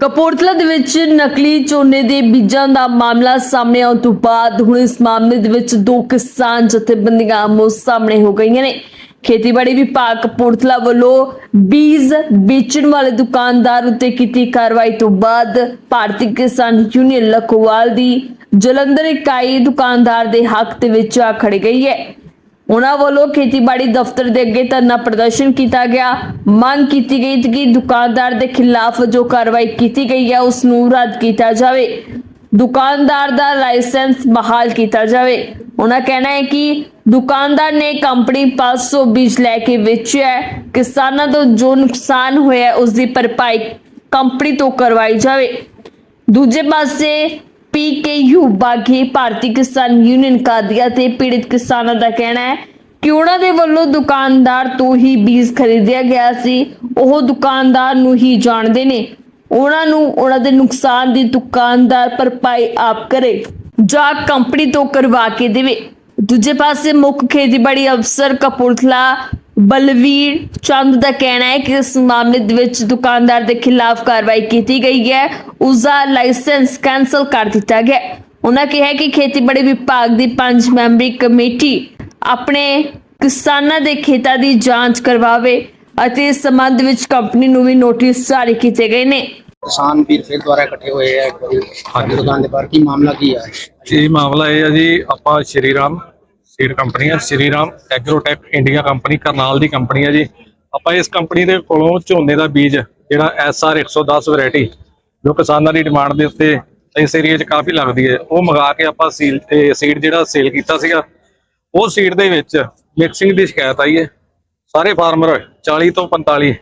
ਕਪੂਰਥਲਾ ਦੇ ਵਿੱਚ ਨਕਲੀ ਝੋਨੇ ਦੇ ਬੀਜਾਂ ਦਾ ਮਾਮਲਾ ਸਾਹਮਣੇ ਆਉਣ ਤੋਂ ਬਾਅਦ ਹੁਣ ਇਸ ਮਾਮਲੇ ਦੇ ਵਿੱਚ ਦੋ ਕਿਸਾਨ ਜਥੇਬੰਦੀਆਂ ਆਮੋ ਸਾਹਮਣੇ ਹੋ ਗਈਆਂ ਨੇ। ਖੇਤੀਬਾੜੀ ਵਿਭਾਗ ਕਪੂਰਥਲਾ ਵੱਲੋਂ ਬੀਜ ਵੇਚਣ ਵਾਲੇ ਦੁਕਾਨਦਾਰ ਉੱਤੇ ਕੀਤੀ ਕਾਰਵਾਈ ਤੋਂ ਬਾਅਦ ਭਾਰਤੀ ਕਿਸਾਨ ਯੂਨੀਅਨ ਲਖੋਵਾਲ ਦੀ ਜਲੰਧਰ ਇਕਾਈ ਦੁਕਾਨਦਾਰ ਦੇ ਹੱਕ ਦੇ ਵਿੱਚ ਆ ਖੜ ਗਈ ਹੈ। ਉਹਨਾਂ ਵੱਲੋਂ ਖੇਤੀਬਾੜੀ ਦਫ਼ਤਰ ਦੇ ਅੱਗੇ ਧਰਨਾ ਪ੍ਰਦਰਸ਼ਨ ਕੀਤਾ ਗਿਆ। ਮੰਗ ਕੀਤੀ ਗਈ ਕਿ ਦੁਕਾਨਦਾਰ ਦੇ ਖਿਲਾਫ ਜੋ ਕਾਰਵਾਈ ਕੀਤੀ ਗਈ ਹੈ ਉਸ ਨੂੰ ਰੱਦ ਕੀਤਾ ਜਾਵੇ। ਦੁਕਾਨਦਾਰ ਦਾ ਲਾਇਸੈਂਸ ਬਹਾਲ ਕੀਤਾ ਜਾਵੇ। ਉਹਨਾਂ ਕਹਿਣਾ ਹੈ ਕਿ ਦੁਕਾਨਦਾਰ ਨੇ ਕੰਪਨੀ 500 ਬੀਜ ਲੈ ਕੇ ਵੇਚਿਆ ਕਿਸਾਨਾਂ ਤੋਂ ਜੋ ਨੁਕਸਾਨ ਹੋਇਆ ਹੈ, ਉਸ ਦੀ ਭਰਪਾਈ ਕੰਪਨੀ ਤੋਂ ਕਰਵਾਈ ਜਾਵੇ। ਦੂਜੇ ਪਾਸੇ ਪੀਕੇਯੂ ਬਾਗੀ ਭਾਰਤੀ ਕਿਸਾਨ ਯੂਨੀਅਨ ਕਾਦੀਆਂ ਤੇ ਪੀੜਿਤ ਕਿਸਾਨਾਂ ਦਾ ਕਹਿਣਾ ਹੈ ਕਿ ਉਹਨਾਂ ਦੇ ਵੱਲੋਂ ਦੁਕਾਨਦਾਰ ਤੋਂ ਹੀ ਬੀਜ ਖਰੀਦਿਆ ਗਿਆ ਸੀ। ਉਹ ਦੁਕਾਨਦਾਰ ਨੂੰ ਹੀ ਜਾਣਦੇ ਨੇ। ਉਹਨਾਂ ਨੂੰ ਉਹਨਾਂ ਦੇ ਨੁਕਸਾਨ ਦੀ ਦੁਕਾਨਦਾਰ ਭਰਪਾਈ ਆਪ ਕਰੇ। ਜਾਂ ਕੰਪਨੀ ਤੋਂ ਕਰਵਾ ਕੇ ਦੇਵੇ। ਦੂਜੇ ਪਾਸੇ ਮੁੱਖ ਖੇਤੀਬਾੜੀ ਅਫਸਰ ਕਪੂਰਥਲਾ ਬਲਵੀਰ ਚੰਦ ਦਾ ਕਹਿਣਾ ਹੈ ਕਿ ਇਸ ਮਾਮਲੇ ਦੇ ਵਿੱਚ ਦੁਕਾਨਦਾਰ ਦੇ ਖਿਲਾਫ ਕਾਰਵਾਈ ਕੀਤੀ ਗਈ ਹੈ। ਉਸ ਦਾ ਲਾਇਸੈਂਸ ਕੈਂਸਲ ਕਰ ਦਿੱਤਾ ਗਿਆ। ਉਹਨਾਂ ਕਿਹਾ ਕਿ ਖੇਤੀਬਾੜੀ ਵਿਭਾਗ ਦੀ ਪੰਜ ਮੈਂਬਰੀ ਕਮੇਟੀ ਆਪਣੇ ਕਿਸਾਨਾਂ ਦੇ ਖੇਤਾਂ ਦੀ ਜਾਂਚ ਕਰਵਾਵੇ ਅਤੇ ਇਸ ਸੰਬੰਧ ਵਿੱਚ ਕੰਪਨੀ ਨੂੰ ਵੀ ਨੋਟਿਸ ਜਾਰੀ ਕੀਤੇ ਗਏ ਨੇ। ਕਿਸਾਨ ਵੀਰ ਫਿਰ ਦੁਆਰਾ ਇਕੱਠੇ ਹੋਏ ਆ ਇੱਕ ਵਾਰੀ। ਦੁਕਾਨ ਦੇ ਬਾਹਰ ਕੀ ਮਾਮਲਾ ਕੀ ਹੈ ਜੀ ਮਾਮਲਾ ਇਹ ਹੈ ਜੀ ਆਪਾਂ ਸ਼੍ਰੀ ਰਾਮ ਸੀਡ ਕੰਪਨੀ ਹੈ Shri Ram agrotech India company Karnal ਦੀ ਕੰਪਨੀ ਹੈ ਜੀ। ਆਪਾਂ ਇਸ ਕੰਪਨੀ ਦੇ ਕੋਲੋਂ ਝੋਨੇ ਦਾ ਬੀਜ, ਜਿਹੜਾ ਐਸਆਰ 110 ਵੈਰਾਈਟੀ ਜੋ ਕਿਸਾਨਾਂ ਦੀ ਡਿਮਾਂਡ ਦੇ ਉੱਤੇ ਇਸ ਏਰੀਆ 'ਚ ਕਾਫੀ ਲੱਗਦੀ ਹੈ, ਉਹ ਮੰਗਾ ਕੇ ਆਪਾਂ ਸੀਲ ਤੇ ਸੀਡ ਜਿਹੜਾ ਸੇਲ ਕੀਤਾ ਸੀਗਾ, ਉਹ ਸੀਡ ਦੇ ਵਿੱਚ ਮਿਕਸਿੰਗ ਦੀ ਸ਼ਿਕਾਇਤ ਆਈ ਹੈ। ਸਾਰੇ ਫਾਰਮਰ 40 ਤੋਂ 45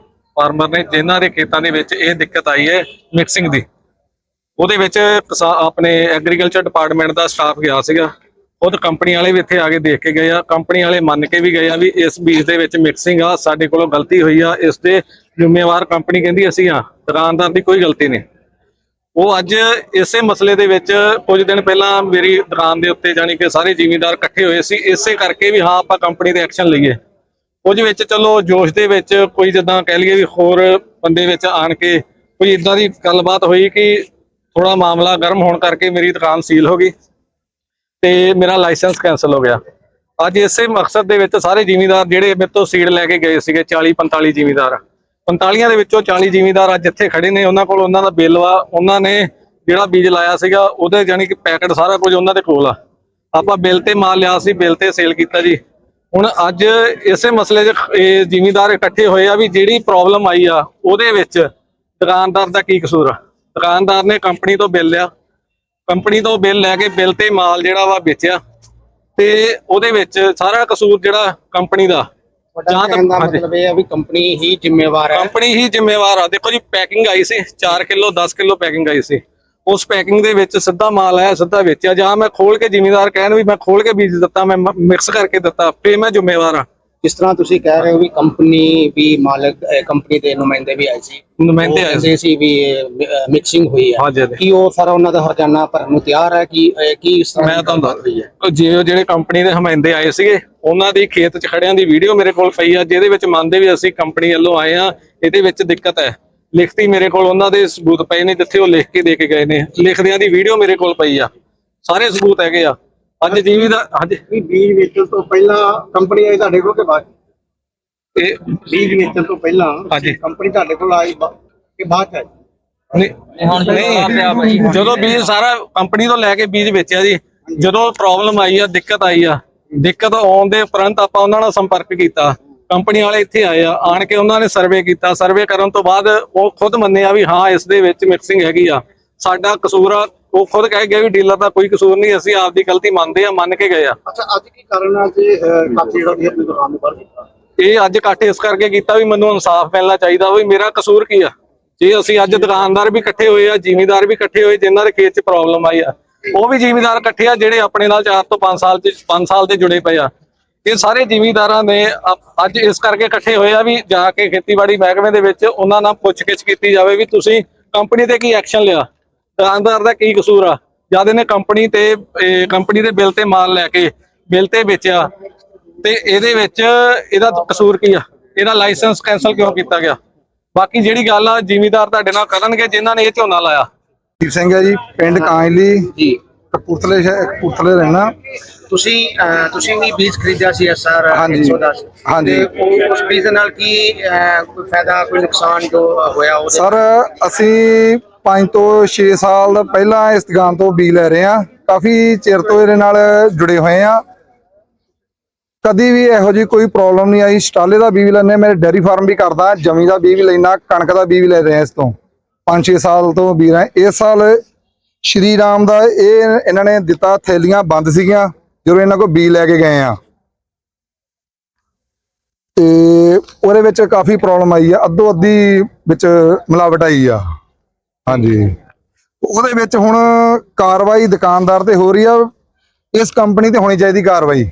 ਫਾਰਮਰ ਨੇ ਜਿਨ੍ਹਾਂ ਦੇ ਖੇਤਾਂ ਦੇ ਵਿੱਚ ਇਹ ਦਿੱਕਤ ਆਈ ਹੈ ਮਿਕਸਿੰਗ ਦੀ। ਉਹਦੇ ਵਿੱਚ ਕਿਸਾ- ਆਪਣੇ ਐਗਰੀਕਲਚਰ ਡਿਪਾਰਟਮੈਂਟ ਦਾ ਸਟਾਫ ਗਿਆ ਸੀਗਾ। ਉਹ ਤਾਂ ਕੰਪਨੀ ਵਾਲੇ ਵੀ ਇੱਥੇ ਆ ਕੇ ਦੇਖ ਕੇ ਗਏ ਆ। ਕੰਪਨੀ ਵਾਲੇ ਮੰਨ ਕੇ ਵੀ ਗਏ ਆ ਵੀ ਇਸ ਬੀਜ ਦੇ ਵਿੱਚ ਮਿਕਸਿੰਗ ਆ, ਸਾਡੇ ਕੋਲੋਂ ਗਲਤੀ ਹੋਈ ਆ। ਇਸ ਦੇ ਜ਼ਿੰਮੇਵਾਰ ਕੰਪਨੀ ਕਹਿੰਦੀ ਅਸੀਂ ਆ, ਦੁਕਾਨਦਾਰ ਦੀ ਕੋਈ ਗਲਤੀ ਨਹੀਂ। ਉਹ ਅੱਜ ਇਸੇ ਮਸਲੇ ਦੇ ਵਿੱਚ ਕੁਝ ਦਿਨ ਪਹਿਲਾਂ ਮੇਰੀ ਦੁਕਾਨ ਦੇ ਉੱਤੇ ਜਾਣੀ ਕਿ ਸਾਰੇ ਜ਼ਿਮੀਂਦਾਰ ਇਕੱਠੇ ਹੋਏ ਸੀ। ਇਸੇ ਕਰਕੇ ਵੀ ਹਾਂ, ਆਪਾਂ ਕੰਪਨੀ ਦੇ ਐਕਸ਼ਨ ਲਈਏ। ਕੁਝ ਵਿੱਚ ਚਲੋ ਜੋਸ਼ ਦੇ ਵਿੱਚ ਕੋਈ ਜਿੱਦਾਂ ਕਹਿ ਲਈਏ ਵੀ ਹੋਰ ਬੰਦੇ ਵਿੱਚ ਆਣ ਕੇ ਕੋਈ ਇਦਾਂ ਦੀ ਗੱਲਬਾਤ ਹੋਈ ਕਿ ਥੋੜਾ ਮਾਮਲਾ ਗਰਮ ਹੋਣ ਕਰਕੇ ਮੇਰੀ ਦੁਕਾਨ ਸੀਲ ਹੋ ਗਈ। ਤੇ ਮੇਰਾ ਲਾਇਸੈਂਸ ਕੈਨਸਲ ਹੋ ਗਿਆ। ਅੱਜ ਇਸੇ ਮਕਸਦ ਦੇ ਵਿੱਚ ਸਾਰੇ ਜ਼ਿਮੀਂਦਾਰ ਜਿਹੜੇ ਮੇਰੇ ਤੋਂ ਸੀਡ ਲੈ ਕੇ ਗਏ ਸੀਗੇ 40 45 ਜ਼ਿਮੀਂਦਾਰ। 45 ਦੇ ਵਿੱਚੋਂ 40 ਜ਼ਿਮੀਂਦਾਰ ਅੱਜ ਇੱਥੇ ਖੜੇ ਨੇ। ਉਹਨਾਂ ਕੋਲ ਉਹਨਾਂ ਦਾ ਬਿੱਲ ਵਾ, ਉਹਨਾਂ ਨੇ ਜਿਹੜਾ ਬੀਜ ਲਾਇਆ ਸੀਗਾ, ਉਹਦੇ ਜਾਨੀ ਕਿ ਪੈਕਟ ਸਾਰਾ ਕੁਝ ਉਹਨਾਂ ਦੇ ਕੋਲ ਆ। ਆਪਾਂ ਬਿੱਲ ਤੇ ਮਾਲ ਲਿਆ ਸੀ, ਬਿੱਲ ਤੇ ਸੇਲ ਕੀਤਾ ਜੀ। ਹੁਣ ਅੱਜ ਇਸੇ ਮਸਲੇ 'ਚ ਇਹ ਜ਼ਿਮੀਂਦਾਰ ਇਕੱਠੇ ਹੋਏ ਆ ਵੀ ਜਿਹੜੀ ਪ੍ਰੋਬਲਮ ਆਈ ਆ, ਉਹਦੇ ਵਿੱਚ ਦੁਕਾਨਦਾਰ ਦਾ ਕੀ ਕਸੂਰ ਆ? ਦੁਕਾਨਦਾਰ ਨੇ ਕੰਪਨੀ ਤੋਂ ਬਿੱਲ ਲਿਆ। ਕੰਪਨੀ ਤੋਂ ਬਿੱਲ ਲੈ ਕੇ ਬਿੱਲ ਤੇ ਮਾਲ ਜਿਹੜਾ ਵਾ ਵੇਚਿਆ। ਤੇ ਉਹਦੇ ਵਿੱਚ ਸਾਰਾ ਕਸੂਰ ਜਿਹੜਾ ਕੰਪਨੀ ਦਾ। ਜਾਂ ਤਾਂ-। ਮਤਲਬ ਇਹ ਹੈ ਵੀ ਕੰਪਨੀ ਹੀ ਜ਼ਿੰਮੇਵਾਰ ਹੈ। ਕੰਪਨੀ ਹੀ ਜ਼ਿੰਮੇਵਾਰ ਆ। ਦੇਖੋ ਜੀ ਪੈਕਿੰਗ ਆਈ ਸੀ 4 ਕਿਲੋ 10 ਕਿਲੋ ਪੈਕਿੰਗ ਆਈ ਸੀ। ਉਸ ਪੈਕਿੰਗ ਦੇ ਵਿੱਚ ਸਿੱਧਾ ਮਾਲ ਆਇਆ ਸਿੱਧਾ ਵੇਚਿਆ। ਜਾਂ ਮੈਂ ਖੋਲ ਕੇ ਜ਼ਿਮੀਂਦਾਰ ਕਹਿਣ ਵੀ ਮੈਂ ਖੋਲ ਕੇ ਬੀਜ ਦਿੱਤਾ ਮੈਂ ਮਿਕਸ ਕਰਕੇ ਦਿੱਤਾ ਫੇ ਮੈਂ ਜ਼ਿੰਮੇਵਾਰ ਆ। ਜਿਸ ਤਰ੍ਹਾਂ ਤੁਸੀਂ ਕਹਿ ਰਹੇ ਹੋ ਵੀ ਕੰਪਨੀ ਵੀ ਮਾਲਕ ਕੰਪਨੀ ਦੇ ਨੁਮਾਇੰਦੇ ਵੀ ਆਏ ਸੀ? ਨੁਮਾਇੰਦੇ ਉਹ ਆਏ ਸੀ ਕਹਿੰਦੇ ਸੀ। ਵੀ ਮਿਕਸਿੰਗ ਹੋਈ ਹੈ। ਹਾਂਜੀ ਕੀ ਉਹ ਸਾਰਾ ਉਹਨਾਂ ਦਾ ਹਰਜਾਨਾ ਭਰਨ ਨੂੰ ਤਿਆਰ ਹੈ? ਕਿ ਕੀ ਇਸ ਤਰ੍ਹਾਂ ਮੈਂ ਦੀ ਤੁਹਾਨੂੰ ਗੱਲਬਾਤ ਹੋਈ ਹੈ? ਉਹ ਜੇ ਜਿਹੜੇ ਕੰਪਨੀ ਦੇ ਹਮਾਇੰਦੇ ਆਏ ਸੀਗੇ ਉਹਨਾਂ ਦੀ ਖੇਤ 'ਚ ਖੜਿਆਂ ਦੀ ਵੀਡੀਓ ਮੇਰੇ ਕੋਲ ਪਈ ਆ ਜਿਹਦੇ ਵਿੱਚ ਮੰਨਦੇ ਵੀ ਅਸੀਂ ਕੰਪਨੀ ਵੱਲੋਂ ਆਏ ਆ ਇਹਦੇ ਵਿੱਚ ਦਿੱਕਤ ਹੈ। ਲਿਖਤੀ ਮੇਰੇ ਕੋਲ ਉਹਨਾਂ ਦੇ ਸਬੂਤ ਪਏ ਨੇ ਜਿੱਥੇ ਉਹ ਲਿਖ ਕੇ ਦੇ ਕੇ ਗਏ ਨੇ। ਲਿਖਦਿਆਂ ਦੀ ਵੀਡੀਓ ਮੇਰੇ ਕੋਲ ਪਈ ਆ। ਸਾਰੇ ਸਬੂਤ ਹੈਗੇ ਆ। ਅੱਜ ਜੀਵੀ ਦਾ ਅੱਜ ਵੀ ਬੀਜ ਵੇਚਣ ਤੋਂ ਪਹਿਲਾਂ ਕੰਪਨੀ ਆਈ ਤੁਹਾਡੇ ਕੋਲ ਕਿ ਬਾਅਦ ਇਹ ਬੀਜ ਵੇਚਣ ਤੋਂ ਪਹਿਲਾਂ ਹਾਂਜੀ। ਕੰਪਨੀ ਤੁਹਾਡੇ ਕੋਲ ਆਈ ਬਾ- ਕਿ ਬਾਅਦ ਚ ਆਈ? ਨਹੀਂ ਨਹੀਂ ਜਦੋਂ ਬੀਜ ਸਾਰਾ ਕੰਪਨੀ ਤੋਂ ਲੈ ਕੇ ਬੀਜ ਵੇਚਿਆ ਜੀ ਜਦੋਂ ਪ੍ਰੋਬਲਮ ਆਈ ਆ ਦਿੱਕਤ ਆਈ ਆ ਦਿੱਕਤ ਆਉਣ ਦੇ ਉਪਰੰਤ ਆਪਾਂ ਉਹਨਾਂ ਨਾਲ ਸੰਪਰਕ ਕੀਤਾ। ਕੰਪਨੀ ਵਾਲੇ ਇੱਥੇ ਆਏ ਆ ਆਣ ਕੇ ਉਹਨਾਂ ਨੇ ਸਰਵੇ ਕੀਤਾ। ਸਰਵੇ ਕਰਨ ਤੋਂ ਬਾਅਦ ਉਹ ਖੁਦ ਮੰਨਿਆ ਵੀ ਹਾਂ ਇਸ ਦੇ ਵਿੱਚ ਮਿਕਸਿੰਗ ਹੈਗੀ ਆ। ਸਾਡਾ ਕਸੂਰ ਆ ਉਹ ਖੁਦ ਕਹਿ ਗਿਆ ਵੀ ਡੀਲਰ ਦਾ ਕੋਈ ਕਸੂਰ ਨਹੀਂ ਅਸੀਂ ਆਪਦੀ ਗਲਤੀ ਮੰਨਦੇ ਆ ਮੰਨ ਕੇ ਗਏ ਆ। ਅੱਛਾ ਅੱਜ ਕੀ ਕਾਰਨ ਹੈ ਕਿ ਕਾਫੀ ਜਿਹੜਾ ਵੀ ਆਪਣੀ ਦੁਕਾਨ ਦੇ ਬਾਹਰ ਕੀਤਾ? ਇਹ ਅੱਜ ਇਕੱਠ ਇਸ ਕਰਕੇ ਕੀਤਾ ਵੀ ਮੈਨੂੰ ਇਨਸਾਫ ਮਿਲਣਾ ਚਾਹੀਦਾ ਵੀ ਮੇਰਾ ਕਸੂਰ ਕੀ ਆ? ਜੇ ਅਸੀਂ ਅੱਜ ਦੁਕਾਨਦਾਰ ਵੀ ਇਕੱਠੇ ਹੋਏ ਆ ਜ਼ਿਮੀਂਦਾਰ ਵੀ ਇਕੱਠੇ ਹੋਏ ਜਿਨ੍ਹਾਂ ਦੇ ਖੇਤ 'ਚ ਪ੍ਰੋਬਲਮ ਆਈ ਆ ਉਹ ਵੀ ਜ਼ਿਮੀਂਦਾਰ ਇਕੱਠੇ ਆ ਜਿਹੜੇ ਆਪਣੇ ਨਾਲ 4 ਤੋਂ 5 ਸਾਲ 'ਚ 5 ਸਾਲ ਦੇ ਜੁੜੇ ਪਏ ਆ। ਇਹ ਸਾਰੇ ਜ਼ਿਮੀਂਦਾਰਾਂ ਨੇ ਅੱਜ ਇਸ ਕਰਕੇ ਇਕੱਠੇ ਹੋਏ ਆ ਵੀ ਜਾ ਕੇ ਖੇਤੀਬਾੜੀ ਮਹਿਕਮੇ ਦੇ ਵਿੱਚ ਉਹਨਾਂ ਨਾਲ ਪੁੱਛਗਿੱਛ ਕੀਤੀ ਜਾਵੇ ਵੀ ਤੁਸੀਂ ਕੰਪਨੀ ਤੇ ਕੀ ਐਕਸ਼ਨ ਲਿਆ? ਦੁਕਾਨਦਾਰ ਦਾ ਕੀ ਕਸੂਰ ਆ? ਜਦ ਇਹਨੇ ਕੰਪਨੀ ਤੇ ਕੰਪਨੀ ਦੇ ਬਿੱਲ ਤੇ ਮਾਲ ਲੈ ਕੇ ਬਿੱਲ ਤੇ ਵੇਚਿਆ ਤੇ ਇਹਦੇ ਵਿੱਚ ਇਹਦਾ ਕਸੂਰ ਕੀ ਆ? ਇਹਦਾ ਲਾਇਸੈਂਸ ਕੈਨਸਲ ਕਿਉਂ ਕੀਤਾ ਗਿਆ? ਬਾਕੀ ਜਿਹੜੀ ਗੱਲ ਆ ਜ਼ਿਮੀਦਾਰ ਤੁਹਾਡੇ ਨਾਲ ਕਰਨਗੇ ਜਿਨ੍ਹਾਂ ਨੇ ਇਹ ਝੋਨਾ ਲਾਇਆ। ਦੀਪ ਸਿੰਘ ਹੈ ਜੀ ਪਿੰਡ ਕਾਂਇਲੀ। ਜੀ। ਕਪੂਰਥਲੇ ਕਪੂਰਥਲੇ ਰਹਿਣਾ। ਤੁਸੀਂ ਤੁਸੀਂ ਵੀ ਬੀਜ ਖਰੀਦਿਆ ਸੀ ਐਸਆਰ ਹਾਂਜੀ। 110 ਹਾਂਜੀ। ਤੇ ਉਹ- ਉਸ ਬੀਜ ਨਾਲ ਕੀ ਕੋਈ ਫਾਇਦਾ ਕੋਈ ਨੁਕਸਾਨ ਜੋ ਹੋਇਆ ਉਹਦੇ? ਸਰ ਅਸੀਂ 5 ਤੋਂ 6 ਸਾਲ ਪਹਿਲਾਂ ਇਸ ਦੁਕਾਨ ਤੋਂ ਬੀ ਲੈ ਰਹੇ ਹਾਂ। ਕਾਫੀ ਚਿਰ ਤੋਂ ਇਹਦੇ ਨਾਲ ਜੁੜੇ ਹੋਏ ਆ ਕਦੀ ਵੀ ਇਹੋ ਜੀ ਕੋਈ ਪ੍ਰੋਬਲਮ ਨਹੀਂ ਆਈ। ਸਟਾਲੇ ਦਾ ਬੀ ਬੀਜ ਲੈਣੇ ਮੇਰੇ ਡੈਰੀ ਫਾਰਮ ਵੀ ਕਰਦਾ, ਜਮੀ ਦਾ ਬੀ ਵੀ ਲੈਣਾ ਕਣਕ ਦਾ ਬੀ ਵੀ ਲੈ ਰਹੇ ਹਾਂ ਇਸ ਤੋਂ। 5-6 ਸਾਲ ਤੋਂ ਬੀ ਰਹੇ ਇਸ ਸਾਲ ਸ਼੍ਰੀ ਰਾਮ ਦਾ ਇਹ ਇਹਨਾਂ ਨੇ ਦਿੱਤਾ, ਥੈਲੀਆਂ ਬੰਦ ਸੀਗੀਆਂ, ਜਦੋਂ ਇਹਨਾਂ ਕੋਲ ਬੀ ਲੈ ਕੇ ਗਏ ਆ ਤੇ ਉਹਦੇ ਵਿੱਚ ਕਾਫੀ ਪ੍ਰੋਬਲਮ ਆਈ ਆ। ਅੱਧੋ ਅੱਧੀ ਵਿੱਚ ਮਿਲਾਵਟ ਆਈ ਆ। ਹਾਂਜੀ। ਉਹਦੇ ਵਿੱਚ ਹੁਣ ਕਾਰਵਾਈ ਦੁਕਾਨਦਾਰ ਤੇ ਹੋ ਰਹੀ ਆ। ਇਸ ਕੰਪਨੀ ਤੇ ਹੋਣੀ ਚਾਹੀਦੀ ਕਾਰਵਾਈ।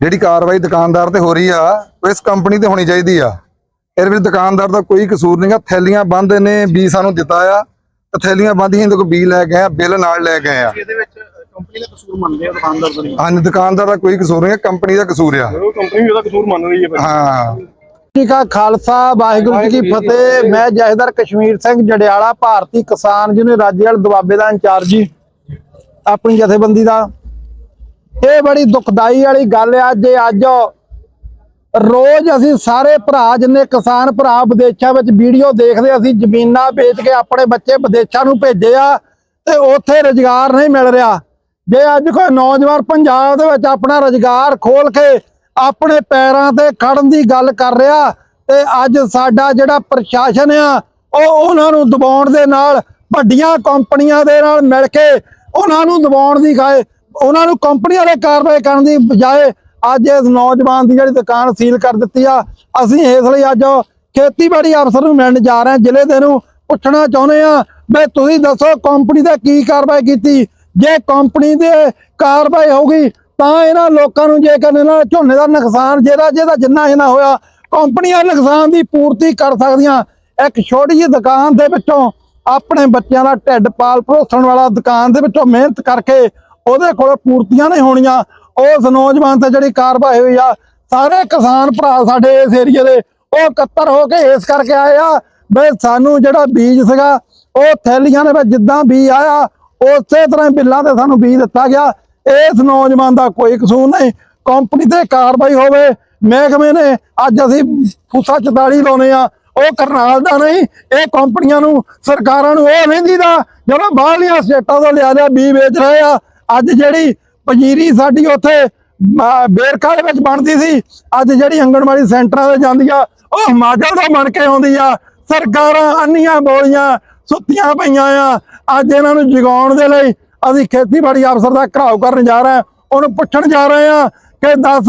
ਜਿਹੜੀ ਕਾਰਵਾਈ ਦੁਕਾਨਦਾਰ ਤੇ ਹੋ ਰਹੀ ਆ ਉਹ ਇਸ ਕੰਪਨੀ ਤੇ ਹੋਣੀ ਚਾਹੀਦੀ ਆ। ਇਹਦੇ ਵਿੱਚ ਦੁਕਾਨਦਾਰ ਦਾ ਕੋਈ ਕਸੂਰ ਨਹੀਂਗਾ ਥੈਲੀਆਂ ਬੰਦ ਨੇ ਬੀ ਸਾਨੂੰ ਦਿੱਤਾ ਆ। ਤੇ ਥੈਲੀਆਂ ਬੰਦ ਹੀ ਕੋਲ ਬੀ ਲੈ ਗਏ ਆ ਬਿੱਲ ਨਾਲ ਲੈ ਗਏ ਆ। ਇਹਦੇ ਵਿੱਚ ਕੰਪਨੀ ਦਾ ਕਸੂਰ ਮੰਨਦੇ ਆ ਦੁਕਾਨਦਾਰ ਦਾ ਨਹੀਂ? ਹਾਂਜੀ ਦੁਕਾਨਦਾਰ ਦਾ ਕੋਈ ਕਸੂਰ ਨਹੀਂ ਕੰਪਨੀ ਦਾ ਕਸੂਰ ਆ। ਉਹ ਕੰਪਨੀ ਉਹਦਾ ਕਸੂਰ ਮੰਨ ਰਹੀ ਹੈ ਹਾਂ। ਜੀ ਕਾ ਖਾਲਸਾ ਵਾਹਿਗੁਰੂ ਜੀ ਕੀ ਫਤਿਹ। ਮੈਂ ਜਹੇਦਾਰ ਕਸ਼ਮੀਰ ਸਿੰਘ ਜੜਿਆਲਾ ਭਾਰਤੀ ਕਿਸਾਨ ਯੂਨੀਅਨ ਰਾਜੇਵਾਲ ਦੁਆਬੇ ਦਾ ਇੰਚਾਰਜ ਜੀ ਆਪਣੀ ਜਥੇਬੰਦੀ ਦਾ। ਇਹ ਬੜੀ ਦੁਖਦਾਈ ਵਾਲੀ ਗੱਲ ਆ ਜੇ ਅੱਜ ਰੋਜ਼ ਅਸੀਂ ਸਾਰੇ ਭਰਾ ਜਿੰਨੇ ਕਿਸਾਨ ਭਰਾ ਵਿਦੇਸ਼ਾਂ ਵਿੱਚ ਵੀਡੀਓ ਦੇਖਦੇ ਅਸੀਂ ਜ਼ਮੀਨਾਂ ਵੇਚ ਕੇ ਆਪਣੇ ਬੱਚੇ ਵਿਦੇਸ਼ਾਂ ਨੂੰ ਭੇਜੇ ਆ ਤੇ ਉੱਥੇ ਰੁਜ਼ਗਾਰ ਨਹੀਂ ਮਿਲ ਰਿਹਾ। ਜੇ ਅੱਜ ਕੋਈ ਨੌਜਵਾਨ ਪੰਜਾਬ ਦੇ ਵਿੱਚ ਆਪਣਾ ਰੁਜ਼ਗਾਰ ਖੋਲ ਕੇ ਆਪਣੇ ਪੈਰਾਂ ਤੇ ਖੜਨ ਦੀ ਗੱਲ ਕਰ ਰਿਹਾ ਤੇ ਅੱਜ ਸਾਡਾ ਜਿਹੜਾ ਪ੍ਰਸ਼ਾਸਨ ਆ, ਉਹ ਉਹਨਾਂ ਨੂੰ ਦਬਾਉਣ ਦੇ ਨਾਲ, ਵੱਡੀਆਂ ਕੰਪਨੀਆਂ ਦੇ ਨਾਲ ਮਿਲ ਕੇ ਉਹਨਾਂ ਨੂੰ ਦਬਾਉਣ ਦੀ ਖਾਏ, ਉਹਨਾਂ ਨੂੰ ਕੰਪਨੀਆਂ ਦੇ ਕਾਰਵਾਈ ਕਰਨ ਦੀ ਬਜਾਏ ਅੱਜ ਇਸ ਨੌਜਵਾਨ ਦੀ ਜਿਹੜੀ ਦੁਕਾਨ ਸੀਲ ਕਰ ਦਿੱਤੀ ਆ। ਅਸੀਂ ਇਸ ਲਈ ਅੱਜ ਖੇਤੀਬਾੜੀ ਅਫਸਰ ਨੂੰ ਮਿਲਣ ਜਾ ਰਹੇ ਹਾਂ, ਜ਼ਿਲ੍ਹੇ ਦੇ ਨੂੰ ਪੁੱਛਣਾ ਚਾਹੁੰਦੇ ਆ ਵੀ ਤੁਸੀਂ ਦੱਸੋ ਕੰਪਨੀ ਤੇ ਕੀ ਕਾਰਵਾਈ ਕੀਤੀ। ਜੇ ਕੰਪਨੀ ਦੇ ਕਾਰਵਾਈ ਹੋਊਗੀ ਤਾਂ ਇਹਨਾਂ ਲੋਕਾਂ ਨੂੰ ਜੇਕਰ ਇਹਨਾਂ ਦਾ ਝੋਨੇ ਦਾ ਨੁਕਸਾਨ ਜਿਹਦਾ ਜਿਹਦਾ ਜਿੰਨਾ ਇਹਨਾਂ ਹੋਇਆ, ਕੰਪਨੀਆਂ ਨੁਕਸਾਨ ਦੀ ਪੂਰਤੀ ਕਰ ਸਕਦੀਆਂ। ਇੱਕ ਛੋਟੀ ਜਿਹੀ ਦੁਕਾਨ ਦੇ ਵਿੱਚੋਂ ਆਪਣੇ ਬੱਚਿਆਂ ਦਾ ਢਿੱਡ ਪਾਲ ਭਰੋਸਣ ਵਾਲਾ ਦੁਕਾਨ ਦੇ ਵਿੱਚੋਂ ਮਿਹਨਤ ਕਰਕੇ ਉਹਦੇ ਕੋਲ ਪੂਰਤੀਆਂ ਨਹੀਂ ਹੋਣੀਆਂ। ਉਸ ਨੌਜਵਾਨ ਤੇ ਜਿਹੜੀ ਕਾਰਵਾਈ ਹੋਈ ਆ, ਸਾਰੇ ਕਿਸਾਨ ਭਰਾ ਸਾਡੇ ਇਸ ਏਰੀਏ ਦੇ, ਉਹ ਇਕੱਤਰ ਹੋ ਕੇ ਇਸ ਕਰਕੇ ਆਏ ਆ ਬਈ ਸਾਨੂੰ ਜਿਹੜਾ ਬੀਜ ਸੀਗਾ, ਉਹ ਥੈਲੀਆਂ ਦੇ ਵਿੱਚ ਜਿੱਦਾਂ ਬੀਜ ਆਇਆ, ਉਸੇ ਤਰ੍ਹਾਂ ਬਿੱਲਾਂ ਤੇ ਸਾਨੂੰ ਬੀਜ ਦਿੱਤਾ ਗਿਆ। ਇਸ ਨੌਜਵਾਨ ਦਾ ਕੋਈ ਕਸੂਰ ਨਹੀਂ। ਕੰਪਨੀ ਤੇ ਕਾਰਵਾਈ ਹੋਵੇ, ਮਹਿਕਮੇ ਨੇ ਅੱਜ ਅਸੀਂ ਫੂਸਾ 44 ਲਾਉਨੇ ਆ, ਉਹ ਕਰਨਾਲ ਦਾ ਨਹੀਂ, ਇਹ ਕੰਪਨੀਆਂ ਨੂੰ, ਸਰਕਾਰਾਂ ਨੂੰ ਉਹ ਨਹੀਂ ਦੀਦਾ। ਜਿਹੜਾ ਬਾਹਰਲੀਆਂ ਸਟੇਟਾਂ ਤੋਂ ਲਿਆ ਲਿਆ ਬੀ ਵੇਚ ਰਹੇ ਆ, ਅੱਜ ਜਿਹੜੀ ਪੰਜੀਰੀ ਸਾਡੀ ਉੱਥੇ ਮ- ਬੇਰਕਾ ਦੇ ਵਿੱਚ ਬਣਦੀ ਸੀ, ਅੱਜ ਜਿਹੜੀ ਅੰਗਣਵਾੜੀ ਸੈਂਟਰਾਂ ਤੇ ਜਾਂਦੀ ਆ, ਉਹ ਹਿਮਾਚਲ ਤੋਂ ਬਣ ਕੇ ਆਉਂਦੀ ਆ। ਸਰਕਾਰਾਂ ਅੰਨੀਆਂ ਬੋਲੀਆਂ ਸੁੱਤੀਆਂ ਪਈਆਂ ਆ, ਅੱਜ ਇਹਨਾਂ ਨੂੰ ਜਗਾਉਣ ਦੇ ਲਈ ਅਸੀਂ ਖੇਤੀਬਾੜੀ ਅਫਸਰ ਦਾ ਘਰਾਓ ਕਰਨ ਜਾ ਰਹੇ ਹਾਂ, ਉਹਨੂੰ ਪੁੱਛਣ ਜਾ ਰਹੇ ਹਾਂ ਕਿ ਦੱਸ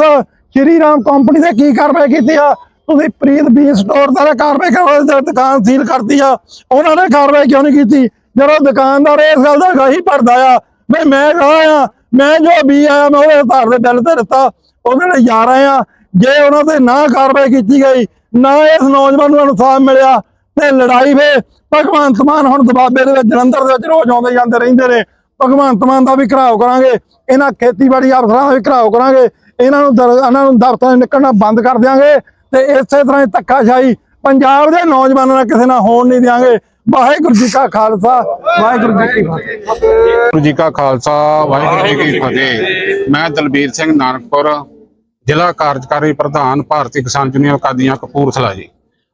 ਸ਼੍ਰੀ ਰਾਮ ਕੰਪਨੀ ਤੇ ਕੀ ਕਾਰਵਾਈ ਕੀਤੀ ਆ? ਤੁਸੀਂ ਪ੍ਰੀਤ ਬੀ ਸਟੋਰ ਦਾ ਕਾਰਵਾਈ ਕਰੋ ਦੁਕਾਨ ਸੀਲ ਕਰਤੀ ਆ, ਉਹਨਾਂ ਨੇ ਕਾਰਵਾਈ ਕਿਉਂ ਨਹੀਂ ਕੀਤੀ? ਜਦੋਂ ਦੁਕਾਨਦਾਰ ਇਸ ਗੱਲ ਦਾ ਗਾਹੀ ਭਰਦਾ ਆ, ਵੀ ਮੈਂ ਕਹਾਂ ਆ, ਮੈਂ ਜੋ ਵੀ ਆਇਆ, ਮੈਂ ਉਹਦੇ ਆਧਾਰ ਦੇ ਬਿੱਲ ਤੇ ਦਿੱਤਾ ਉਹਨਾਂ ਨੇ ਜਾ ਰਹੇ ਆ ਜੇ ਉਹਨਾਂ ਤੇ ਨਾ ਕਾਰਵਾਈ ਕੀਤੀ ਗਈ, ਨਾ ਇਸ ਨੌਜਵਾਨ ਨੂੰ ਇਨਸਾਫ ਮਿਲਿਆ, ਤੇ ਲੜਾਈ ਵੇ, ਭਗਵੰਤ ਮਾਨ ਹੁਣ ਦਬਾਬੇ ਦੇ ਵਿੱਚ ਜਲੰਧਰ ਦੇ ਵਿੱਚ ਰੋਜ਼ ਆਉਂਦੇ ਜਾਂਦੇ ਰਹਿੰਦੇ ਨੇ। ਭਗਵੰਤ ਮਾਨ ਦਾ ਵੀ ਘਰਾਓ ਕਰਾਂਗੇ, ਇਹਨਾਂ ਖੇਤੀਬਾੜੀ ਅਫਸਰਾਂ ਦਾ ਵੀ ਘਰਾਓ ਕਰਾਂਗੇ, ਇਹਨਾਂ ਨੂੰ ਇਹਨਾਂ ਨੂੰ ਦਫ਼ਤਰਾਂ ਨਿਕਲਣਾ ਬੰਦ ਕਰ ਦਿਆਂਗੇ ਤੇ ਇਸੇ ਤਰ੍ਹਾਂ ਹੀ ਧੱਕਾਸ਼ਾਹੀ ਪੰਜਾਬ ਦੇ ਨੌਜਵਾਨਾਂ ਨਾਲ ਕਿਸੇ ਨਾਲ ਹੋਣ ਨਹੀਂ ਦਿਆਂਗੇ। ਵਾਹਿਗੁਰੂ ਜੀ ਕਾ ਖਾਲਸਾ, ਵਾਹਿਗੁਰੂ ਜੀ ਕੀ ਫਤਿਹ। ਵਾਹਿਗੁਰੂ ਜੀ ਕਾ ਖਾਲਸਾ, ਵਾਹਿਗੁਰੂ ਜੀ ਕੀ ਫਤਿਹ। ਮੈਂ ਦਲਬੀਰ ਸਿੰਘ ਨਾਨਕਪੁਰ, ਜ਼ਿਲ੍ਹਾ ਕਾਰਜਕਾਰੀ ਪ੍ਰਧਾਨ ਭਾਰਤੀ ਕਿਸਾਨ ਯੂਨੀਅਨ ਕਾਦੀਆਂ ਕਪੂਰਥਲਾ ਜੀ।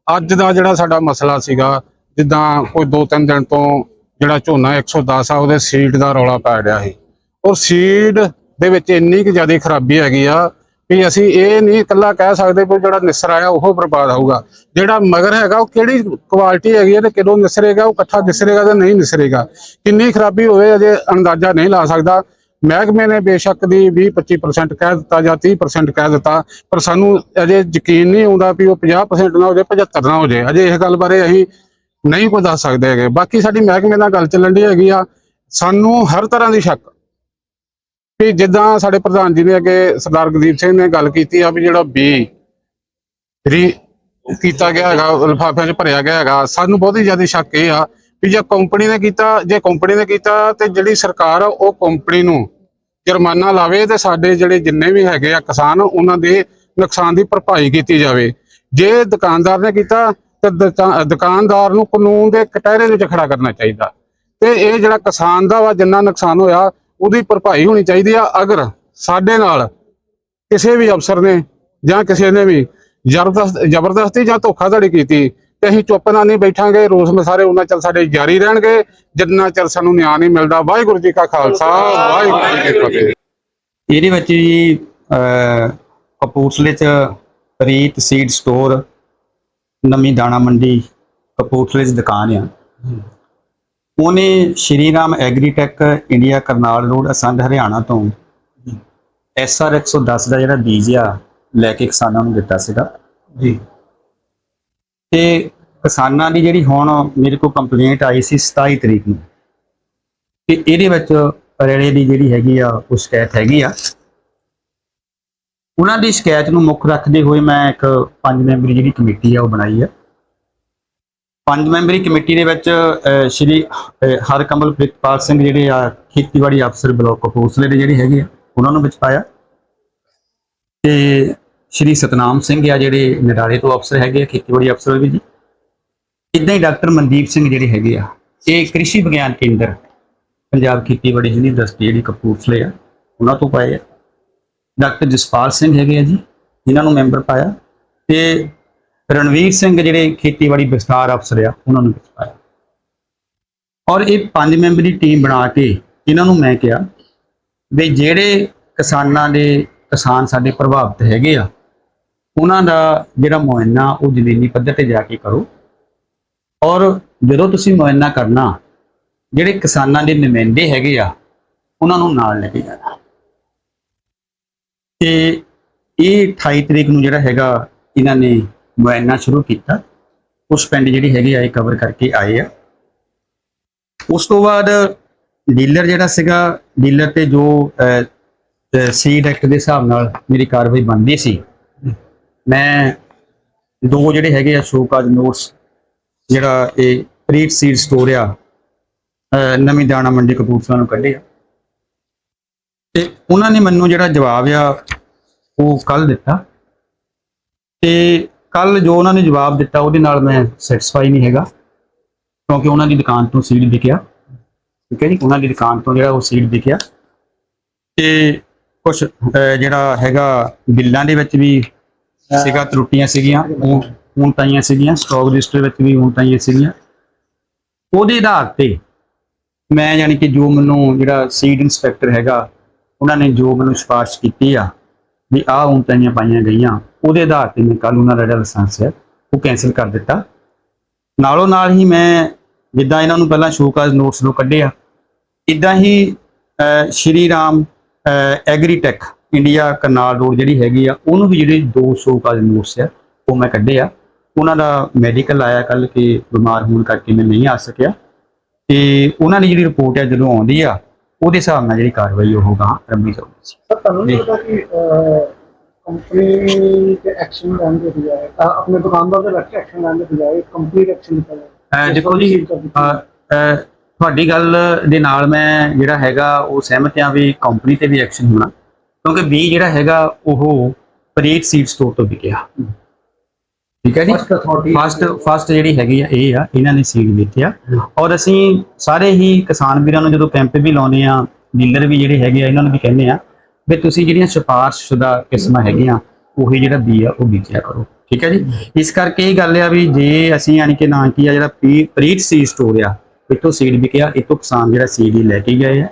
ਅੱਜ ਦਾ ਜਿਹੜਾ ਸਾਡਾ ਮਸਲਾ ਸੀਗਾ, ਜਿੱਦਾਂ ਕੋਈ 2-3 ਦਿਨ ਤੋਂ ਜਿਹੜਾ ਝੋਨਾ 110 ਆ, ਉਹਦੇ ਸੀਡ ਦਾ ਰੌਲਾ ਪੈ ਰਿਹਾ ਸੀ। ਔਰ ਸੀਡ ਦੇ ਵਿੱਚ ਇੰਨੀ ਕਿ ਜ਼ਿਆਦਾ ਖਰਾਬੀ ਹੈਗੀ ਆ ਵੀ ਅਸੀਂ ਇਹ ਨਹੀਂ ਇਕੱਲਾ ਕਹਿ ਸਕਦੇ ਵੀ ਜਿਹੜਾ ਨਿਸਰ ਆਇਆ, ਉਹ ਬਰਬਾਦ ਹੋਊਗਾ। ਜਿਹੜਾ ਮਗਰ ਹੈਗਾ, ਉਹ ਕਿਹੜੀ ਕੁਆਲਿਟੀ ਹੈਗੀ ਹੈ ਤੇ ਕਿਦੋਂ ਨਿਸਰੇਗਾ, ਉਹ ਇਕੱਠਾ ਨਿਸਰੇਗਾ ਜਾਂ ਨਹੀਂ ਨਿਸਰੇਗਾ। ਕਿੰਨੀ ਖਰਾਬੀ ਹੋਵੇ, ਅਜੇ ਅੰਦਾਜ਼ਾ ਨਹੀਂ ਲਾ ਸਕਦਾ। ਮਹਿਕਮੇ ਨੇ ਬੇਸ਼ੱਕ ਦੀ 20-25% ਕਹਿ ਦਿੱਤਾ ਜਾਂ 30% ਕਹਿ ਦਿੱਤਾ, ਪਰ ਸਾਨੂੰ ਅਜੇ ਯਕੀਨ ਨਹੀਂ ਆਉਂਦਾ ਵੀ ਉਹ 50% ਨਾ ਹੋ ਜਾਏ 75 ਨਾ ਹੋ ਜਾਏ। ਅਜੇ ਇਸ ਗੱਲ ਬਾਰੇ ਅਸੀਂ ਨਹੀਂ ਕੋਈ ਦੱਸ ਸਕਦੇ ਹੈਗੇ। ਬਾਕੀ ਸਾਡੀ ਮਹਿਕਮੇ ਨਾਲ ਗੱਲ ਚੱਲਣ ਦੀ ਹੈਗੀ ਆ। ਸਾਨੂੰ ਹਰ ਤਰ੍ਹਾਂ ਦੀ ਸ਼ੱਕ। ਵੀ ਜਿੱਦਾਂ ਸਾਡੇ ਪ੍ਰਧਾਨ ਜੀ ਨੇ ਅੱਗੇ ਸਰਦਾਰ ਗੁਰਦੀਪ ਸਿੰਘ ਨੇ ਗੱਲ ਕੀਤੀ ਆ ਵੀ ਜਿਹੜਾ ਬੀ ਰੀ ਕੀਤਾ ਗਿਆ ਹੈਗਾ ਲਿਫਾਫਿਆਂ 'ਚ ਭਰਿਆ ਗਿਆ ਹੈਗਾ, ਸਾਨੂੰ ਬਹੁਤ ਹੀ ਜ਼ਿਆਦਾ ਸ਼ੱਕ ਇਹ ਆ ਵੀ ਜੇ ਕੰਪਨੀ ਨੇ ਕੀਤਾ, ਜੇ ਕੰਪਨੀ ਨੇ ਕੀਤਾ ਤੇ ਜਿਹੜੀ ਸਰਕਾਰ ਆ, ਉਹ ਕੰਪਨੀ ਨੂੰ ਜੁਰਮਾਨਾ ਲਾਵੇ ਤੇ ਸਾਡੇ ਜਿਹੜੇ ਜਿੰਨੇ ਵੀ ਹੈਗੇ ਆ ਕਿਸਾਨ, ਉਹਨਾਂ ਦੇ ਨੁਕਸਾਨ ਦੀ ਭਰਪਾਈ ਕੀਤੀ ਜਾਵੇ। ਜੇ ਦੁਕਾਨਦਾਰ ਨੇ ਕੀਤਾ ਤੇ ਦੁਕਾ- ਦੁਕਾਨਦਾਰ ਨੂੰ ਕਾਨੂੰਨ ਦੇ ਕਟਹਿਰੇ ਵਿੱਚ ਖੜਾ ਕਰਨਾ ਚਾਹੀਦਾ। ਤੇ ਇਹ ਜਿਹੜਾ ਕਿਸਾਨ ਦਾ ਵਾ ਜਿੰਨਾ ਨੁਕਸਾਨ ਹੋਇਆ ਉਹਦੀ ਭਰਪਾਈ ਹੋਣੀ ਚਾਹੀਦੀ ਆ। ਅਗਰ ਸਾਡੇ ਨਾਲ ਕਿਸੇ ਵੀ ਅਫਸਰ ਨੇ ਜਾਂ ਕਿਸੇ ਨੇ ਵੀ ਜ਼ਬਰਦਸਤ ਜ਼ਬਰਦਸਤੀ ਜਾਂ ਧੋਖਾਧੜੀ ਕੀਤੀ ਤੇ ਅਸੀਂ ਚੁੱਪ ਨਾਲ ਨਹੀਂ ਬੈਠਾਂਗੇ ਰੋਸ ਮਸਾਰੇ ਉਹਨਾਂ ਚਿਰ ਸਾਡੇ ਜਾਰੀ ਰਹਿਣਗੇ ਜਿੰਨਾ ਚਿਰ ਸਾਨੂੰ ਨਿਆਂ ਨਹੀਂ ਮਿਲਦਾ। ਵਾਹਿਗੁਰੂ ਜੀ ਕਾ ਖਾਲਸਾ ਵਾਹਿਗੁਰੂ ਜੀ ਕੀ ਫਤਿਹ। ਇਹਦੇ ਵਿੱਚ ਜੀ ਅਹ, ਕਪੂਰਥਲੇ ਚ ਪ੍ਰੀਤ ਸੀਡ ਸਟੋਰ ਨਵੀਂ ਦਾਣਾ ਮੰਡੀ ਕਪੂਰਥਲੇ ਚ ਦੁਕਾਨ ਆ। ਉਹਨੇ Shri Ram agritech India Karnal road Asandh Haryana ਤੋਂ ਐਸਆਰ 110 ਦਾ ਜਿਹੜਾ ਬੀਜ ਆ ਲੈ ਕੇ ਕਿਸਾਨਾਂ ਨੂੰ ਦਿੱਤਾ ਸੀਗਾ। ਜੀ। ਤੇ ਕਿਸਾਨਾਂ ਦੀ ਜਿਹੜੀ ਹੁਣ ਮੇਰੇ ਕੋਲ ਕੰਪਲੇਂਟ ਆਈ ਸੀ 27 ਤਰੀਕ ਨੂੰ। ਤੇ ਇਹਦੇ ਵਿੱਚ ਰੇੜੇ ਦੀ ਜਿਹੜੀ ਹੈਗੀ ਆ ਉਹ ਸ਼ਿਕਾਇਤ ਹੈਗੀ ਆ। ਉਹਨਾਂ ਦੀ ਸ਼ਿਕਾਇਤ ਨੂੰ ਮੁੱਖ ਰੱਖਦੇ ਹੋਏ ਮੈਂ ਇੱਕ ਪੰਜ ਮੈਂਬਰੀ ਜਿਹੜੀ ਕਮੇਟੀ ਆ ਉਹ ਬਣਾਈ ਆ। ਪੰਜ ਮੈਂਬਰੀ ਕਮੇਟੀ ਦੇ ਵਿੱਚ ਸ਼੍ਰੀ ਅਹ, ਹਰਕਮਲ ਪ੍ਰਿਤਪਾਲ ਸਿੰਘ ਜਿਹੜੇ ਆ ਖੇਤੀਬਾੜੀ ਅਫਸਰ ਬਲਾਕ ਕਪੂਰਥਲੇ ਦੇ ਜਿਹੜੇ ਹੈਗੇ ਆ ਉਹਨਾਂ ਨੂੰ ਵਿੱਚ ਪਾਇਆ। ਤੇ ਸ਼੍ਰੀ ਸਤਨਾਮ ਸਿੰਘ ਆ ਜਿਹੜੇ ਨਿਰਾਲੇ ਤੋਂ ਅਫਸਰ ਹੈਗੇ ਆ ਖੇਤੀਬਾੜੀ ਅਫਸਰ ਵੀ ਜੀ। ਇਦਾਂ ਹੀ ਡਾਕਟਰ ਮਨਦੀਪ ਸਿੰਘ ਜਿਹੜੇ ਹੈਗੇ ਆ ਇਹ ਕ੍ਰਿਸ਼ੀ ਵਿਗਿਆਨ ਕੇਂਦਰ ਪੰਜਾਬ ਖੇਤੀਬਾੜੀ ਯੂਨੀਵਰਸਿਟੀ ਜਿਹੜੀ ਕਪੂਰਥਲੇ ਆ ਉਹਨਾਂ ਤੋਂ ਪਾਏ ਆ। ਡਾਕਟਰ ਜਸਪਾਲ ਸਿੰਘ ਹੈਗੇ ਆ ਜੀ ਇਹਨਾਂ ਨੂੰ ਮੈਂਬਰ ਪਾਇਆ ਤੇ ਰਣਵੀਰ ਸਿੰਘ ਜਿਹੜੇ ਖੇਤੀਬਾੜੀ ਵਿਸਥਾਰ ਅਫਸਰ ਆ, ਉਹਨਾਂ ਨੂੰ ਵਿੱਚ ਪਾਇਆ। ਔਰ ਇਹ ਪੰਜ ਮੈਂਬਰੀ ਟੀਮ ਬਣਾ ਕੇ ਇਹਨਾਂ ਨੂੰ ਮੈਂ ਕਿਹਾ ਵੀ ਜਿਹੜੇ ਕਿਸਾਨਾਂ ਦੇ ਕਿਸਾਨ ਸਾਡੇ ਪ੍ਰਭਾਵਿਤ ਹੈਗੇ ਆ, ਉਹਨਾਂ ਦਾ ਜਿਹੜਾ ਮੁਆਇਨਾ ਉਹ ਜ਼ਮੀਨੀ ਪੱਧਰ ਤੇ ਜਾ ਕੇ ਕਰੋ। ਔਰ ਜਦੋਂ ਤੁਸੀਂ ਮੁਆਇਨਾ ਕਰਨਾ, ਜਿਹੜੇ ਕਿਸਾਨਾਂ ਦੇ ਨੁਮਾਇੰਦੇ ਹੈਗੇ ਆ, ਉਹਨਾਂ ਨੂੰ ਨਾਲ ਲੈ ਕੇ ਜਾਣਾ। ਤੇ ਇਹ 28 ਤਰੀਕ ਨੂੰ ਜਿਹੜਾ ਹੈਗਾ ਇਹਨਾਂ ਨੇ ਮੁਆਇਨਾ ਸ਼ੁਰੂ ਕੀਤਾ। ਉਸ ਪਿੰਡ ਜਿਹੜੀ ਹੈਗੀ ਆ, ਇਹ ਕਵਰ ਕਰਕੇ ਆਏ ਆ। ਉਸ ਤੋਂ ਬਾਅਦ ਡੀਲਰ ਜਿਹੜਾ ਸੀਗਾ, ਡੀਲਰ ਤੇ ਜੋ ਸੀਡ ਐਕਟ ਦੇ ਹਿਸਾਬ ਨਾਲ ਮੇਰੀ ਕਾਰਵਾਈ ਬਣਦੀ ਸੀ। ਮੈਂ ਦੋ ਜਿਹੜੇ ਹੈਗੇ ਆ, ਸ਼ੋਕਾਜ ਨੋਟਸ ਜਿਹੜਾ ਇਹ ਪ੍ਰੀਟ ਸੀਡ ਸਟੋਰ ਆ ਨਵੀਂ ਦਾਣਾ ਮੰਡੀ ਕਪੂਰਥਲਾ ਨੂੰ ਕੱਢਿਆ ਤੇ ਉਹਨਾਂ ਨੇ ਮੈਨੂੰ ਜਿਹੜਾ ਜਵਾਬ ਆ, ਉਹ ਕੱਲ ਦਿੱਤਾ। ਤੇ ਕੱਲ ਜੋ ਉਹਨਾਂ ਨੇ ਜਵਾਬ ਦਿੱਤਾ, ਉਹਦੇ ਨਾਲ ਮੈਂ ਸੈਟੀਸਫਾਈ ਨਹੀਂ ਹੈਗਾ, ਕਿਉਂਕਿ ਉਹਨਾਂ ਦੀ ਦੁਕਾਨ ਤੋਂ ਸੀਡ ਦਿਖਿਆ ਠੀਕ ਹੈ ਜੀ? ਉਹਨਾਂ ਦੀ ਦੁਕਾਨ ਤੋਂ ਜਿਹੜਾ ਉਹ ਸੀਡ ਦਿਖਿਆ ਤੇ ਕੁਝ ਜਿਹੜਾ ਹੈਗਾ, ਬਿੱਲਾਂ ਦੇ ਵਿੱਚ ਵੀ ਸੀਗਾ, ਤਰੁੱਟੀਆਂ ਸੀਗੀਆਂ, ਉਹ ਹੁਣ ਤਾਈਆਂ ਸੀਗੀਆਂ ਸਟਾਕ ਰਜਿਸਟਰ ਵਿੱਚ ਵੀ ਹੁਣ ਤਾਈਆਂ ਸੀਗੀਆਂ। ਉਹਦੇ ਆਧਾਰ ਤੇ ਮੈਂ ਯਾਨੀ ਕਿ ਜੋ ਮੈਨੂੰ ਜਿਹੜਾ ਸੀਡ ਇਨਸਪੈਕਟਰ ਹੈਗਾ ਉਹਨਾਂ ਨੇ ਜੋ ਮੈਨੂੰ ਸਿਫਾਰਿਸ਼ ਕੀਤੀ ਆ ਵੀ ਆਹ ਹੁਣ ਪਾਈਆਂ ਗਈਆਂ, ਉਹਦੇ ਆਧਾਰ ਤੇ ਮੈਂ ਕੱਲ ਉਹਨਾਂ ਦਾ ਜਿਹੜਾ ਲਾਇਸੈਂਸ ਹੈ ਉਹ ਕੈਨਸਲ ਕਰ ਦਿੱਤਾ। ਨਾਲੋਂ ਨਾਲ ਹੀ ਮੈਂ ਜਿੱਦਾਂ ਇਹਨਾਂ ਨੂੰ ਪਹਿਲਾਂ ਸ਼ੋਕਾਜ਼ ਨੋਟਸ ਨੂੰ ਕੱਢਿਆ ਇਦਾਂ ਹੀ Shri Ram agritech India Karnal road ਜਿਹੜੀ ਹੈਗੀ ਆ, ਉਹਨੂੰ ਵੀ ਜਿਹੜੇ ਦੋ ਕਾਜ ਨੋਟਸ ਆ, ਉਹ ਮੈਂ ਕੱਢੇ ਆ। ਉਹਨਾਂ ਦਾ ਮੈਡੀਕਲ ਆਇਆ ਕੱਲ ਕਿ ਬਿਮਾਰ ਹੋਣ ਕਰਕੇ ਮੈਂ ਨਹੀਂ ਆ ਸਕਿਆ। ਤੇ ਉਹਨਾਂ ਦੀ ਜਿਹੜੀ ਰਿਪੋਰਟ ਆ ਜਦੋਂ ਆਉਂਦੀ ਆ ਉਹਦੇ ਹਿਸਾਬ ਨਾਲ ਜਿਹੜੀ ਕਾਰਵਾਈ ਉਹ ਗਾਂ ਰੰਭੀ ਜਾਊਗੀ ਸਰ ਤੁਹਾਨੂੰ ਨਹੀਂ। ਪਤਾ ਕਿ ਕੰਪਨੀ ਤੇ ਐਕਸ਼ਨ ਲੈਣ ਦੇ ਬਜਾਏ ਆਪਣੇ ਦੁਕਾਨਦਾਰ ਦੇ ਕੇ ਐਕਸ਼ਨ ਲੈਣ ਦੇ ਬਜਾਏ ਕੰਪਨੀ ਐਕਸ਼ਨ ਲਿਆ ਅਹ ਦੇਖੋ ਜੀ ਅਹ, ਅਹ, ਤੁਹਾਡੀ ਗੱਲ ਦੇ ਨਾਲ ਮੈਂ ਜਿਹੜਾ ਹੈਗਾ ਉਹ ਸਹਿਮਤ ਹਾਂ ਵੀ ਕੰਪਨੀ ਤੇ ਵੀ ਐਕਸ਼ਨ ਹੋਣਾ ਕਿਉਂਕਿ ਬੀ ਜਿਹੜਾ ਹੈਗਾ ਉਹ ਪ੍ਰੀਤ ਸੀਡ ਸਟੋਰ ਤੋਂ ਵਿਕਿਆ। ਠੀਕ ਹੈ ਜੀ? ਫਸਟ ਫਸਟ ਜਿਹੜੀ ਹੈਗੀ ਆ ਇਹ ਆ ਇਹਨਾਂ ਨੇ ਸੀਡ ਵੇਚਿਆ ਔਰ ਅਸੀਂ ਸਾਰੇ ਹੀ ਕਿਸਾਨ ਵੀਰਾਂ ਨੂੰ ਜਦੋਂ ਕੈਂਪ ਵੀ ਲਾਉਨੇ ਆ ਡੀਲਰ ਵੀ ਜਿਹੜੇ ਹੈਗੇ ਆ ਇਹਨਾਂ ਨੂੰ ਵੀ ਕਹਿੰਦੇ ਆ ਵੀ ਤੁਸੀਂ ਜਿਹੜੀਆਂ ਸਿਫਾਰਸ਼ਸ਼ੁਦਾ ਕਿਸਮਾਂ ਹੈਗੀਆਂ ਉਹੀ ਜਿਹੜਾ ਬੀ ਆ ਉਹ ਵੇਚਿਆ ਕਰੋ। ਠੀਕ ਹੈ ਜੀ? ਇਸ ਕਰਕੇ ਇਹ ਗੱਲ ਆ ਵੀ ਜੇ ਅਸੀਂ ਯਾਨੀ ਕਿ ਨਾ ਕੀ ਆ ਜਿਹੜਾ ਪੀ- ਪ੍ਰੀਤ ਸੀਡ ਸਟੋਰ ਆ ਇੱਥੋਂ ਸੀਡ ਵਿਕਿਆ ਇੱਥੋਂ ਕਿਸਾਨ ਜਿਹੜਾ ਸੀਡ ਹੀ ਲੈ ਕੇ ਗਏ ਆ।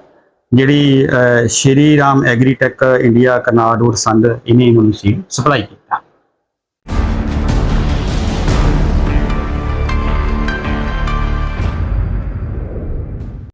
ਜਿਹੜੀ Shri Ram agritech India Karnal road ਸੰਦ ਇਹਨੇ ਮੈਨੂੰ ਸੀਡ ਸਪਲਾਈ ਕੀਤਾ।